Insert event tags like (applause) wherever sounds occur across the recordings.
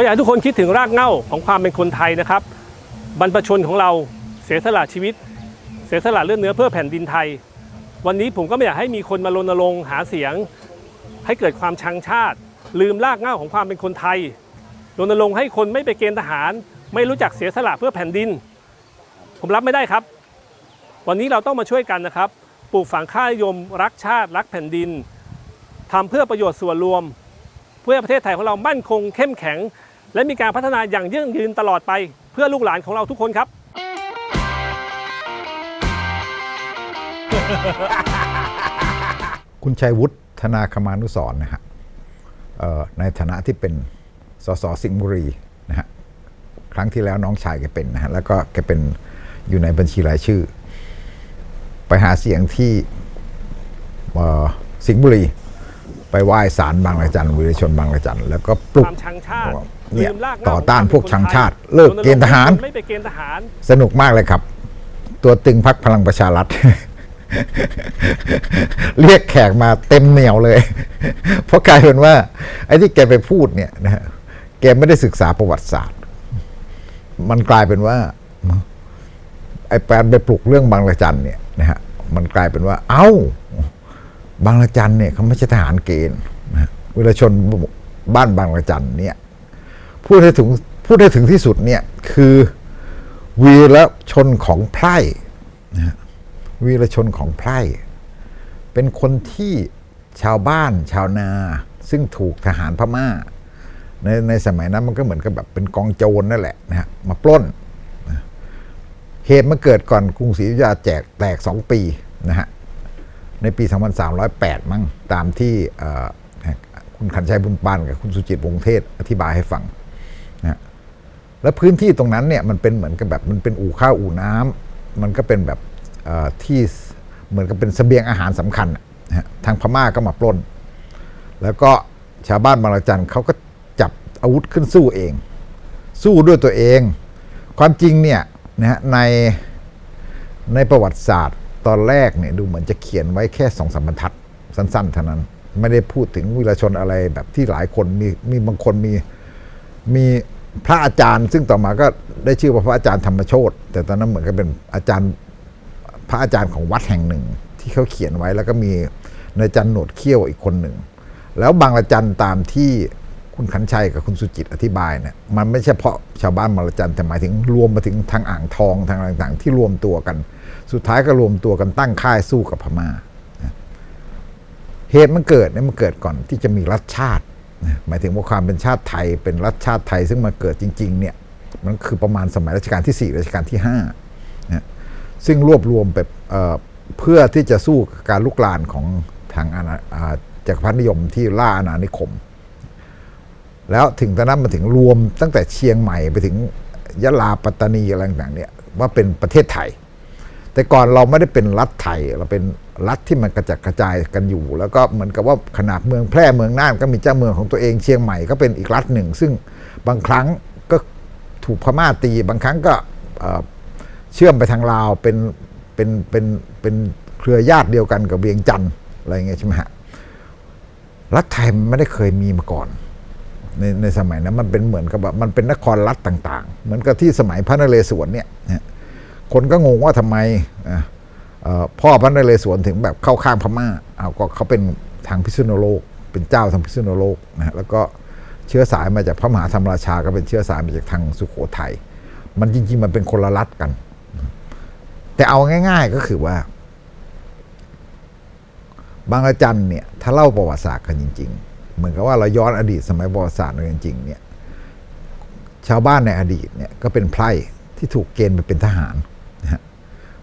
ก็อยากให้ทุกคนคิดถึงรากเหง้าของความเป็นคนไทยนะครับ บรรพชนของเราเสียสละชีวิต เสียสละเลือดเนื้อเพื่อแผ่นดินไทย วันนี้ผมก็ไม่อยากให้มีคนมารณรงค์หาเสียง ให้เกิดความชังชาติ ลืมรากเหง้าของความเป็นคนไทยรณรงค์ให้คนไม่ไปเกณฑ์ทหาร ไม่รู้จักเสียสละเพื่อแผ่นดิน ผมรับไม่ได้ครับ วันนี้เราต้องมาช่วยกันนะครับ ปลูกฝังค่านิยม รักชาติ รักแผ่นดินทำเพื่อประโยชน์ส่วนรวม เพื่อประเทศไทยของเรามั่นคงเข้มแข็ง และมีการพัฒนาอย่างยั่งยืนตลอดไปเพื่อลูกหลานของเราทุกคนครับ คุณชัยวุฒิธนาคมานุสรณ์นะฮะเอ่อในฐานะที่เป็นสสสิงห์บุรีนะฮะครั้งที่แล้วน้องชายแกเป็นนะฮะแล้วก็แกเป็นอยู่ในบัญชีรายชื่อ ไปหาเสียงที่เอ่อสิงห์บุรี ไปไหว้ศาลบางระจันวีรชนบางระจันแล้วก็ปลุกความชังชาติ เนี่ยลืมรากเหง้าต่อต้านขงพวกคชังไทยชาติ เลิกเกณฑ์ทหารณงค์ใไม่ไปเกณฑ์ทหาร สนุกมากเลยครับ ตัวตึงพักพลังประชารัฐ เรียกแขกมาเต็มเหนียวเลย เพราะกลายเป็นว่า ไอ้ที่แกไปพูดเนี่ยนะฮะแกไม่ได้ศึกษาประวัติศาสตร์ มันกลายเป็นว่า ไอ้แปนไปปลุกเรื่องบางระจันเนี่ยนะฮะมันกลายเป็นว่า เอ้าบางระจันเนี่ยเขาไม่ใช่ทหารเกณฑ์นะฮะเวลาชนบ้านบางระจันเนี่ย พูดให้ถึงพูดให้ถึงที่สุดเนี่ยคือวีรชนของไพร่นะฮะวีรชนของไพร่เป็นคนที่ชาวบ้านชาวนา ซึ่งถูกทหารพม่า ในในสมัยนั้นมันก็เหมือนกับแบบเป็นกองโจรนั่นแหละนะฮะมาปล้นนะเหตุมันเกิดก่อนกรุงศรีอยุธยาแจกแตกสองปีนะฮะในปี 2308 มั้งตามที่คุณขันชัยบุญปานกับคุณสุจิตวงศ์เทศอธิบายให้ฟัง นะแล้วพื้นที่ตรงนั้นเนี่ยมันเป็นเหมือนกับแบบมันเป็นอู่ข้าวอู่น้ำมันก็เป็นแบบที่เหมือนกับเป็นเสบียงอาหารสำคัญนะทางพม่าก็มาปล้น แล้วก็ชาวบ้านบางระจันเขาก็จับอาวุธขึ้นสู้เอง สู้ด้วยตัวเอง ความจริงเนี่ยนะในในประวัติศาสตร์ตอนแรกเนี่ยดูเหมือนจะเขียนไว้แค่สองสามบรรทัดสั้นๆเท่านั้น ไม่ได้พูดถึงวีรชนอะไรแบบที่หลายคนมีมีบางคนมี มีพระอาจารย์ ซึ่งต่อมาก็ได้ชื่อว่าพระอาจารย์ธรรมโชตแต่ตอนนั้นเหมือนกับเป็นอาจารย์พระอาจารย์ของวัดแห่งหนึ่ง ที่เขาเขียนไว้แล้วก็มีนายจันหนวดเขี้ยวอีกคนหนึ่ง แล้วบางละจันตามที่คุณขันชัยกับคุณสุจิตอธิบายเนี่ยมันไม่ใช่เฉพาะชาวบ้านบางละจันแต่หมายถึงรวมมาถึงทางอ่างทองทางต่างๆ ที่รวมตัวกัน สุดท้ายก็รวมตัวกันตั้งค่ายสู้กับพม่าเหตุมันเกิดเนี่ยมันเกิดก่อนที่จะมีรัฐชาติ หมายถึงว่าความเป็นชาติไทยเป็นรัฐชาติไทยซึ่งมาเกิดจริงๆเนี่ยมันคือประมาณสมัยรัชกาลที่ 4 รัชกาลที่5นะซึ่งรวบรวมแบบเพื่อที่จะสู้การลุกลานของทางอาาจักรพรรดินิยมที่ล่าอาณานิคม แล้วถึงตอนนั้นมาถึงรวมตั้งแต่เชียงใหม่ไปถึงยะลาปัตตานีอะไรต่างๆเนี่ยว่าเป็นประเทศไทย แต่ก่อนเราไม่ได้เป็นรัฐไทยเราเป็น รัฐที่มันกระจัดกระจายกันอยู่ แล้วก็เหมือนกับว่าขนาดเมืองแพร่เมืองน่านก็มีเจ้าเมืองของตัวเองเชียงใหม่ก็เป็นอีกรัฐหนึ่ง ซึ่งบางครั้งก็ถูกพม่าตี บางครั้งก็เชื่อมไปทางลาวเป็นเป็นเป็นเป็นเครือญาติเดียวกันกับเวียงจันทร์อะไรอย่างเงี้ยใช่ไหมฮะรัฐไทยมันไม่ได้เคยมีมาก่อนในในสมัยนั้นมันเป็นเหมือนกับแบบมันเป็นนครรัฐต่าง ๆ เหมือนกับที่สมัยพระนเรศวรเนี่ยคนก็งงว่าทำไมอะ พ่อพระนเรศวรถึงแบบเข้าข้างพม่าเอาก็เขาเป็นทางพิษณุโลก เป็นเจ้าทางพิษณุโลกนะฮะแล้วก็เชื้อสายมาจากพระมหาธรรมราชาก็เป็นเชื้อสายมาจากทางสุโขทัยมันจริง ๆ มันเป็นคนละรัฐกัน แต่เอาง่าย ๆก็คือว่า บางระจันเนี่ยถ้าเล่าประวัติศาสตร์กันจริง ๆ เหมือนกับว่าเราย้อนอดีตสมัยประวัติศาสตร์กันจริงๆเนี่ยชาวบ้านในอดีตเนี่ยก็เป็นไพร่ที่ถูกเกณฑ์ไปเป็นทหาร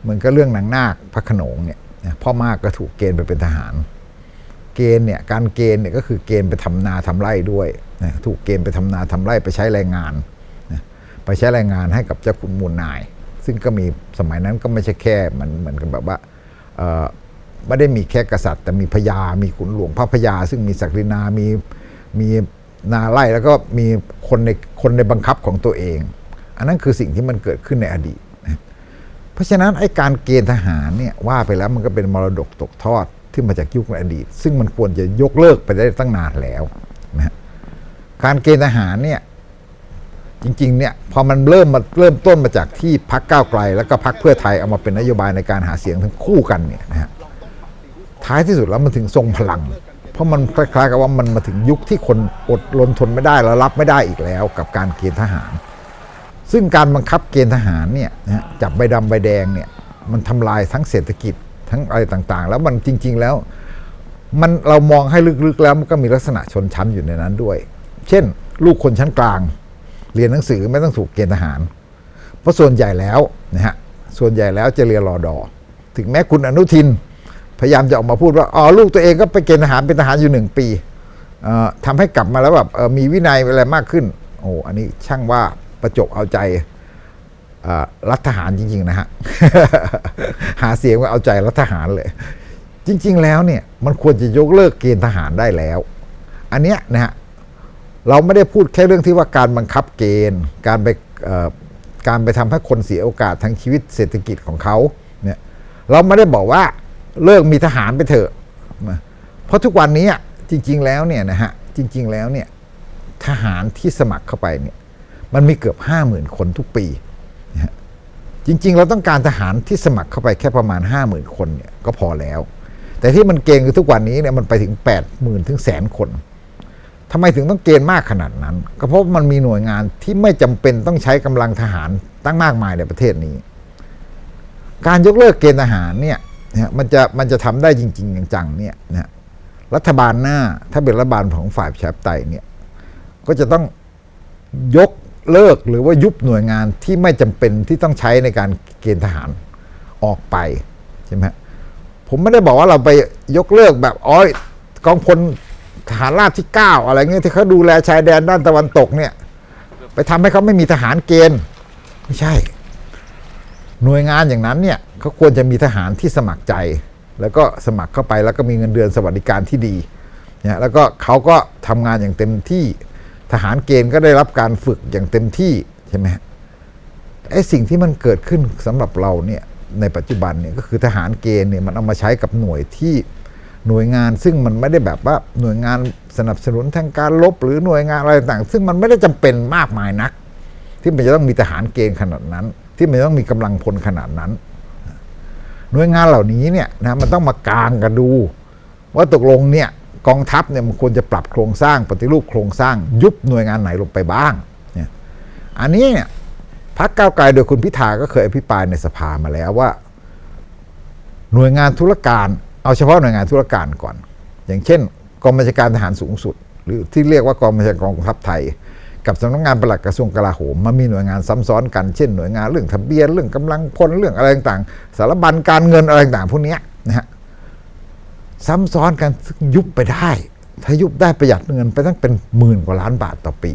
เหมือนกับเรื่องนางนาคพระขนงเนี่ยพ่อมากก็ถูกเกณฑ์ไปเป็นทหาร เกณฑ์เนี่ยการเกณฑ์เนี่ยก็คือเกณฑ์ไปทำนาทำไร่ด้วยนะถูกเกณฑ์ไปทำนาทำไร่ไปใช้แรงงานนะไปใช้แรงงานให้กับเจ้าขุนมูลนาย ซึ่งก็มีสมัยนั้นก็ไม่ใช่แค่มันเหมือนกับแบบว่าไม่ได้มีแค่กษัตริย์ แต่มีพญา มีขุนหลวงพระพญา ซึ่งมีศักดินา มีมีนาไร่แล้วก็มีคนในคนในบังคับของตัวเอง อันนั้นคือสิ่งที่มันเกิดขึ้นในอดีต เพราะฉะนั้นไอ้การเกณฑ์ทหารเนี่ยว่าไปแล้วมันก็เป็นมรดกตกทอดที่มาจากยุคอดีต ซึ่งมันควรจะยกเลิกไปได้ตั้งนานแล้วนะฮะการเกณฑ์ทหารเนี่ยจริงๆเนี่ยพอมันเริ่มมาเริ่มต้นมาจากที่พักก้าวไกล แล้วก็พักเพื่อไทยเอามาเป็นนโยบายในการหาเสียงทั้งคู่กันเนี่ยนะฮะท้ายที่สุดแล้วมันถึงทรงพลัง เพราะมันคล้ายๆกับว่ามันมาถึงยุคที่คนอดรนทนไม่ได้แล้วรับไม่ได้อีกแล้ว กับการเกณฑ์ทหาร ซึ่งการบังคับเกณฑ์ทหารเนี่ยนะจับใบดำใบแดงเนี่ยมันทำลายทั้งเศรษฐกิจทั้งอะไรต่างๆ แล้วมันจริง ๆแล้ว มันเรามองให้ลึกๆแล้วมันก็มีลักษณะชนชั้นอยู่ในนั้นด้วย เช่น ลูกคนชั้นกลาง เรียนหนังสือไม่ต้องถูกเกณฑ์ทหาร เพราะส่วนใหญ่แล้วนะฮะส่วนใหญ่แล้วจะเรียนรอดอถึงแม้คุณอนุทิน พยายามจะออกมาพูดว่าอ๋อลูกตัวเองก็ไปเกณฑ์ทหารเป็นทหารอยู่หนึ่งปีทำให้กลับมาแล้วแบบมีวินัยอะไรมากขึ้น โอ้อันนี้ช่างว่า ประจบเอาใจรัฐทหารจริง ๆ นะฮะ หาเสียงว่าเอาใจรัฐทหารเลย จริง ๆ แล้วเนี่ยมันควรจะยกเลิกเกณฑ์ทหารได้แล้ว อันเนี้ยนะฮะเราไม่ได้พูดแค่เรื่องที่ว่าการบังคับเกณฑ์ การไปการไปทำให้คนเสียโอกาสทางชีวิตเศรษฐกิจของเขาเนี่ยเราไม่ได้บอกว่าเลิกมีทหารไปเถอะ เพราะทุกวันนี้จริง ๆ แล้วเนี่ยนะฮะจริง ๆ แล้วเนี่ยทหารที่สมัครเข้าไปเนี่ย มันมีเกือบห้าหมื่นคนทุกปีจริง ๆ เราต้องการทหารที่สมัครเข้าไปแค่ประมาณ 5 0,000 คนเนี่ยก็พอแล้ว แต่ที่มันเกณฑ์คือทุกวันนี้เนี่ยมันไปถึง 8 0,000 ถึงแสนคนทำไมถึงต้องเกณฑ์มากขนาดนั้น ก็เพราะมันมีหน่วยงานที่ไม่จำเป็นต้องใช้กำลังทหารตั้งมากมายในประเทศนี้ การยกเลิกเกณฑ์ทหารเนี่ยนะมันจะมันจะทำได้จริง ๆ จังๆเนี่ยนะฮะรัฐบาลหน้าถ้าเป็นรัฐบาลของฝ่ายประชาธิปไตยเนี่ยก็จะต้องยก เลิกหรือว่ายุบหน่วยงานที่ไม่จำเป็นที่ต้องใช้ในการเกณฑ์ทหารออกไปใช่ไหมผมไม่ได้บอกว่าเราไปยกเลิกแบบอ๋อกองพลทหารราบที่ 9 อะไรเงี้ยที่เขาดูแลชายแดนด้านตะวันตกเนี่ย ไปทำให้เขาไม่มีทหารเกณฑ์ ไม่ใช่ หน่วยงานอย่างนั้นเนี่ยเขาควรจะมีทหารที่สมัครใจ แล้วก็สมัครเข้าไปแล้วก็มีเงินเดือนสวัสดิการที่ดีเนี่ยแล้วก็เขาก็ทำงานอย่างเต็มที่ ทหารเกณฑ์ก็ได้รับการฝึกอย่างเต็มที่ใช่ไหมไอ้สิ่งที่มันเกิดขึ้นสำหรับเราเนี่ยในปัจจุบันเนี่ยก็คือทหารเกณฑ์เนี่ยมันเอามาใช้กับหน่วยที่หน่วยงาน ซึ่งมันไม่ได้แบบว่าหน่วยงานสนับสนุนทางการลบหรือหน่วยงานอะไรต่าง ซึ่งมันไม่ได้จำเป็นมากมายนัก ที่มันจะต้องมีทหารเกณฑ์ขนาดนั้น ที่มันต้องมีกำลังพลขนาดนั้น หน่วยงานเหล่านี้เนี่ยนะมันต้องมากางกันดู ว่าตกลงเนี่ย กองทัพเนี่ยมันควรจะปรับโครงสร้างปฏิรูปโครงสร้าง ยุบหน่วยงานไหนลงไปบ้างเนี่ยอันนี้เนี่ยพักก้าวไกลโดยคุณพิธาก็เคยอภิปรายในสภามาแล้วว่า หน่วยงานธุรการเอาเฉพาะหน่วยงานธุรการก่อน อย่างเช่น กองบัญชาการทหารสูงสุด หรือที่เรียกว่ากองบัญชาการกองทัพไทย กับสำนักงานปลัดกระทรวงกลาโหมมันมีหน่วยงานซ้ำซ้อนกันเช่นหน่วยงานเรื่องทะเบียนเรื่องกำลังพลเรื่องอะไรต่างๆ สารบัญการเงินอะไรต่างๆพวกนี้นะฮะ ซ้ำซ้อนกันซึ่งยุบไปได้ ถ้ายุบได้ประหยัดเงินไปตั้งเป็นหมื่นกว่าล้านบาทต่อปี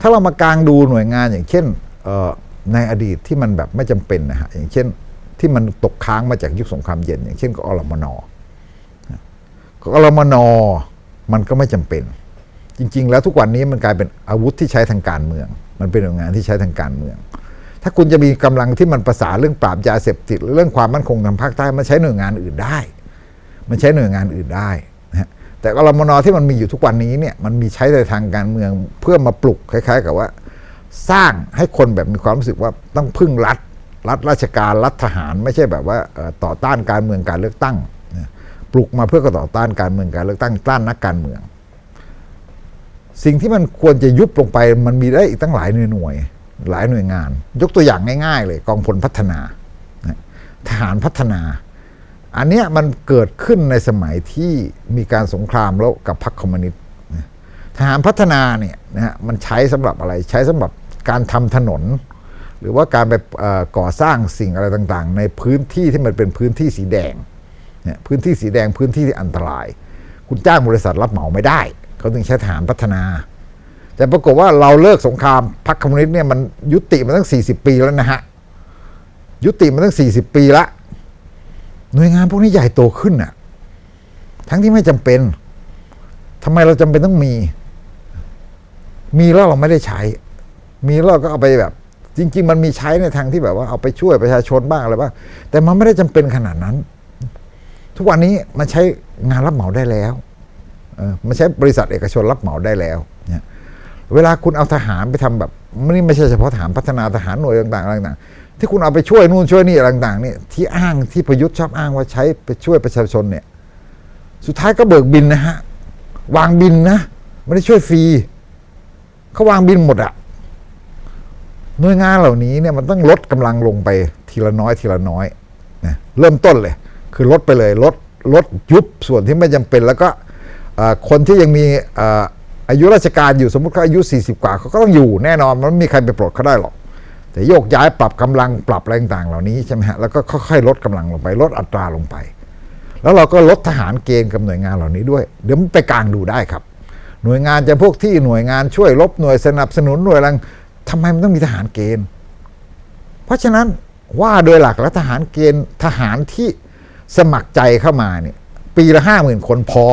ถ้าเรามากางดูหน่วยงานอย่างเช่นในอดีตที่มันแบบไม่จำเป็นนะฮะอย่างเช่นที่มันตกค้างมาจากยุคสงครามเย็น อย่างเช่นกอรมนนะกอรมนมันก็ไม่จำเป็น จริง ๆ แล้วทุกวันนี้มันกลายเป็นอาวุธที่ใช้ทางการเมือง มันเป็นหน่วยงานที่ใช้ทางการเมือง ถ้าคุณจะมีกำลังที่มันประสานเรื่องปราบยาเสพติดเรื่องความมั่นคงทางภาคใต้มันใช้หน่วยงานอื่นได้ มันใช้หน่วยงานอื่นได้นะฮะแต่กรมนที่มันมีอยู่ทุกวันนี้เนี่ยมันมีใช้ในทางการเมืองเพื่อมาปลุกคล้าย ๆ กับว่า สร้างให้คนแบบมีความรู้สึกว่าต้องพึ่งรัฐ รัฐราชการรัฐทหาร ไม่ใช่แบบว่าต่อต้านการเมืองการเลือกตั้งปลุกมาเพื่อต่อต้านการเมืองการเลือกตั้งต้านนักการเมือง สิ่งที่มันควรจะยุบลงไปมันมีได้อีกตั้งหลายหน่วยหน่วยหลายหน่วยงาน ยกตัวอย่างง่าย ๆ เลยกองพลพัฒนาทหารพัฒนา อันเนี้ยมันเกิดขึ้นในสมัยที่มีการสงครามแล้วกับพรรคคอมมิวนิสต์ทหารพัฒนาเนี่ยนะฮะมันใช้สำหรับอะไรใช้สำหรับการทำถนน หรือว่าการไปก่อสร้างสิ่งอะไรต่างๆ ในพื้นที่ที่มันเป็นพื้นที่สีแดงเนี่ยพื้นที่สีแดงพื้นที่ที่อันตราย คุณจ้างบริษัทรับเหมาไม่ได้ เขาถึงใช้ทหารพัฒนา แต่ปรากฏว่าเราเลิกสงครามพรรคคอมมิวนิสต์เนี่ยมันยุติมาตั้ง 40 ปีแล้วนะฮะยุติมาตั้ง 40 ปีละ หน่วยงานพวกนี้ใหญ่โตขึ้นน่ะ ทั้งที่ไม่จำเป็นทำไมเราจำเป็นต้องมี มีแล้วเราไม่ได้ใช้ มีแล้วก็เอาไปแบบ จริง ๆ มันมีใช้ในทางที่แบบว่าเอาไปช่วยประชาชนบ้างอะไรบ้างแต่มันไม่ได้จำเป็นขนาดนั้น ทุกวันนี้มันใช้งานรับเหมาได้แล้วมันใช้บริษัทเอกชนรับเหมาได้แล้วเนี่ยเวลาคุณเอาทหารไปทำแบบนี่ไม่ใช่เฉพาะทหารพัฒนาทหารหน่วยต่างๆอะไรต่างๆ ที่คุณเอาไปช่วยนู่นช่วยนี่อะไรต่างๆเนี่ยที่อ้างที่ประยุทธ์ชอบอ้างว่าใช้ไปช่วยประชาชนเนี่ย สุดท้ายก็เบิกบินนะฮะ วางบินนะไม่ได้ช่วยฟรีเขาวางบินหมดอะหน่วยงานเหล่านี้เนี่ยมันต้องลดกำลังลงไปทีละน้อยทีละน้อยนะเริ่มต้นเลย คือลดไปเลยลดลดยุบส่วนที่ไม่จำเป็นแล้วก็คนที่ยังมีเอ่ออายุราชการอยู่สมมติเขาอายุ 40 กว่าเขาก็ต้องอยู่แน่นอนมันไม่มีใครไปปลดเขาได้หรอก แต่โยกย้ายปรับกำลังปรับอะไรต่างเหล่านี้ใช่ไหมฮะแล้วก็ค่อยๆลดกำลังลงไป ลดอัตราลงไป แล้วเราก็ลดทหารเกณฑ์กับหน่วยงานเหล่านี้ด้วย เดี๋ยวมันไปกลางดูได้ครับ หน่วยงานจะพวกที่หน่วยงานช่วยลบหน่วยสนับสนุนหน่วยอะไรทำไมมันต้องมีทหารเกณฑ์ เพราะฉะนั้นว่าโดยหลักแล้วทหารเกณฑ์ทหารที่สมัครใจเข้ามาเนี่ยปีละห้าหมื่นคนพอ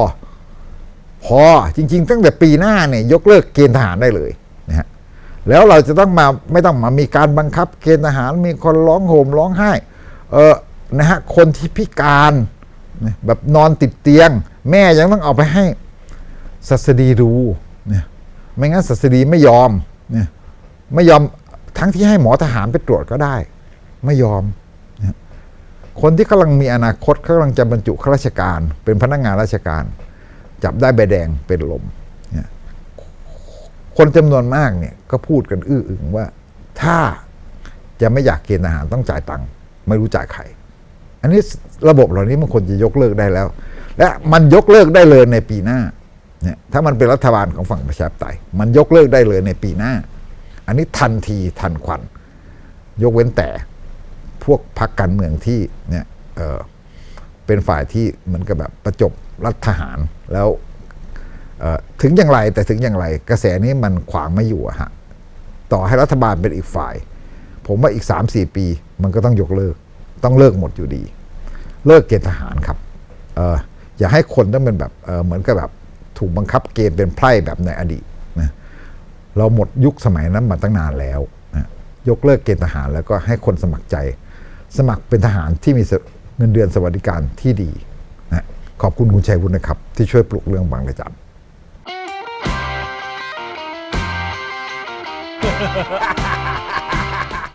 พอจริง ๆ ตั้งแต่ปีหน้าเนี่ยยกเลิกเกณฑ์ทหารได้เลยนะฮะ แล้วเราจะต้องมาไม่ต้องมามีการบังคับเกณฑ์ทหารมีคนร้องโหมร้องไห้เออนะฮะคนที่พิการแบบนอนติดเตียง แม่ยังต้องเอาไปให้ศัสดีดูเนี่ยไม่งั้นศัสดีไม่ยอมเนี่ยไม่ยอมทั้งที่ให้หมอทหารไปตรวจก็ได้ ไม่ยอม คนที่กำลังมีอนาคตเขากำลังจะบรรจุข้าราชการ เป็นพนักงานราชการ จับได้ใบแดงเป็นลม คนจำนวนมากเนี่ยก็พูดกันอื้ออึงว่า ถ้าจะไม่อยากเกณฑ์ทหารต้องจ่ายตังค์ไม่รู้จ่ายใคร อันนี้ระบบเหล่านี้มันควรจะยกเลิกได้แล้ว และมันยกเลิกได้เลยในปีหน้าเนี่ยถ้ามันเป็นรัฐบาลของฝั่งประชาธิปไตยมันยกเลิกได้เลยในปีหน้า อันนี้ทันทีทันควัน ยกเว้นแต่พวกพรรคการเมืองที่เนี่ยเออเป็นฝ่ายที่เหมือนกับแบบประจบรัฐทหารแล้ว ถึงอย่างไรแต่ถึงอย่างไร กระแสนี้มันขวางไม่อยู่อะฮะต่อให้รัฐบาลเป็นอีกฝ่าย ผมว่าอีก 3-4 ปี มันก็ต้องยกเลิก ต้องเลิกหมดอยู่ดี เลิกเกณฑ์ทหารครับเอออย่าให้คนต้องเป็นแบบเออเหมือนกับแบบถูกบังคับเกณฑ์เป็นไพร่แบบในอดีตนะเราหมดยุคสมัยนั้นมาตั้งนานแล้วนะยกเลิกเกณฑ์ทหารแล้วก็ให้คนสมัครใจ สมัครเป็นทหารที่มีเงินเดือนสวัสดิการที่ดีนะขอบคุณคุณชัยวุฒินะครับ ที่ช่วยปลุกเรื่องบางระจัน ha (laughs) ha